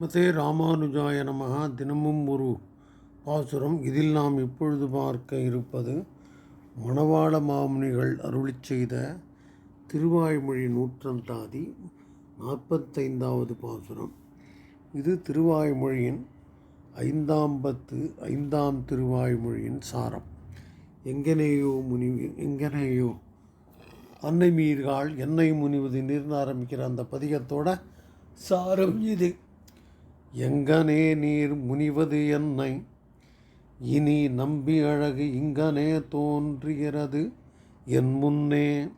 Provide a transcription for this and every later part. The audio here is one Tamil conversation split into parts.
மதே ராமானுஜாய நமகா தினமும் ஒரு பாசுரம். இதில் நாம் இப்பொழுது பார்க்க இருப்பது மணவாள மாமுனிகள் அருளிச் செய்த திருவாய்மொழி நூற்றந்தாதி நாற்பத்தைந்தாவது பாசுரம். இது திருவாய்மொழியின் ஐந்தாம் பத்து ஐந்தாம் திருவாய்மொழியின் சாரம். எங்கனேயோ முனிவு எங்கனேயோ அன்னை மீர்காள் என்னை முனிவது நீர்னு ஆரம்பிக்கிற அந்த பதிகத்தோட சாரம் இது. எங்கனே நீர் முனிவது என்னை. இனி நம்பி அழகு இங்கனே தோன்றுகிறது என் முன்னே.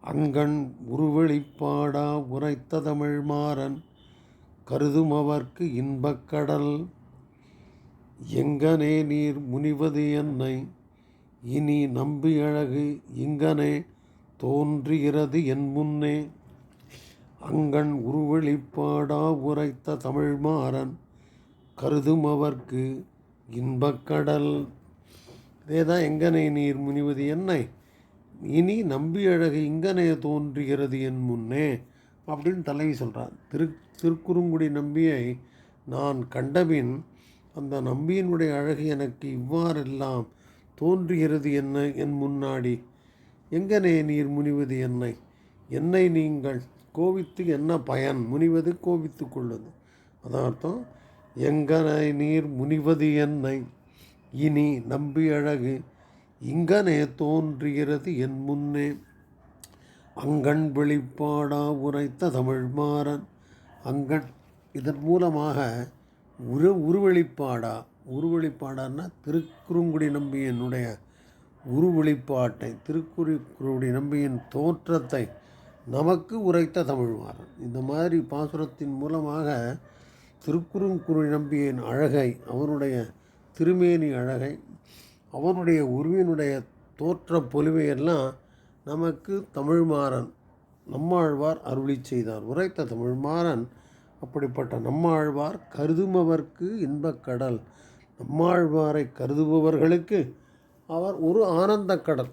அங்கண் உருவெளிப்பாடா உரைத்த தமிழ் மாறன் கருதும் அவர்க்கு இன்பக்கடல் எங்கனே நீர் முனிவது என்னை. இனி நம்பி அழகு இங்கனே தோன்றுகிறது என் முன்னே. அங்கண் உருவெளிப்பாடா உரைத்த தமிழ்மாறன் கருதும் அவர்க்கு இன்பக்கடல் இதேதான் எங்கனை நீர் முனிவது என்னை? இனி நம்பி அழகு இங்கனே தோன்றுகிறது என் முன்னே அப்படின்னு தலைவி சொல்கிறான் திரு திருக்குறுங்குடி நம்பியை நான் கண்டபின் அந்த நம்பியினுடைய அழகு எனக்கு இவ்வாறெல்லாம் தோன்றுகிறது என்ன என் முன்னாடி? எங்கனே நீர் முனிவது என்னை? என்னை நீங்கள் கோவித்து என்ன பயன்? முனிவது கோவித்து கொள்வது. அதான் அர்த்தம். எங்கனை நீர் முனிவது என்னை. இனி நம்பி அழகு. இங்கனே தோன்றுகிறது என் முன்னே. அங்கண் வெளிப்பாடா உரைத்த தமிழ்மாறன். அங்கண் இதன் மூலமாக உரு உருவெளிப்பாடா. உருவெளிப்பாடான்னா திருக்குறுங்குடி நம்பியினுடைய உருவெளிப்பாட்டை திருக்குறுக்குடி நம்பியின் தோற்றத்தை நமக்கு உரைத்த தமிழ்மாறன் இந்த மாதிரி பாசுரத்தின் மூலமாக திருக்குறுங்குடி நம்பியின் அழகை அவனுடைய திருமேனி அழகை அவனுடைய உருவினுடைய தோற்ற பொலிவையெல்லாம் நமக்கு தமிழ்மாறன் நம்மாழ்வார் அருளி செய்தார். உரைத்த தமிழ்மாறன் அப்படிப்பட்ட நம்மாழ்வார் கருதுமவர்க்கு இன்பக்கடல் நம்மாழ்வாரை கருதுபவர்களுக்கு அவர் ஒரு ஆனந்த கடல்.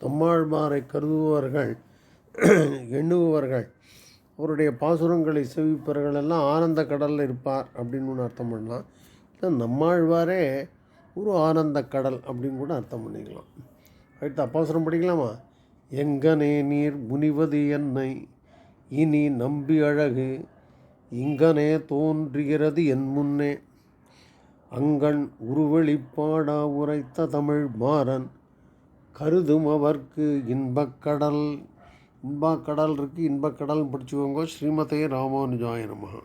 நம்மாழ்வாரை கருதுபவர்கள் எண்ணுபவர்கள் அவருடைய பாசுரங்களை செவிப்பவர்கள் எல்லாம் ஆனந்த கடலில் இருப்பார் அப்படின்னு ஒன்று அர்த்தம் பண்ணலாம். இல்லை நம்மாழ்வாரே ஒரு ஆனந்த கடல் அப்படின்னு கூட அர்த்தம் பண்ணிக்கலாம். அடுத்து அப்பாசுரம் படிக்கலாமா? எங்கனே நீர் முனிவது என்னை இனி நம்பி அழகு இங்கனே தோன்றுகிறது என் முன்னே. அங்கண் உருவெளிப்பாடா உரைத்த தமிழ் மாறன் கருதும் அவர்க்கு இன்பக்கடல் இன்பக்கடல் இருக்குது இன்பக்கடல் படிச்சுக்கோங்க. ஸ்ரீமதே ராமானுஜாய நமகா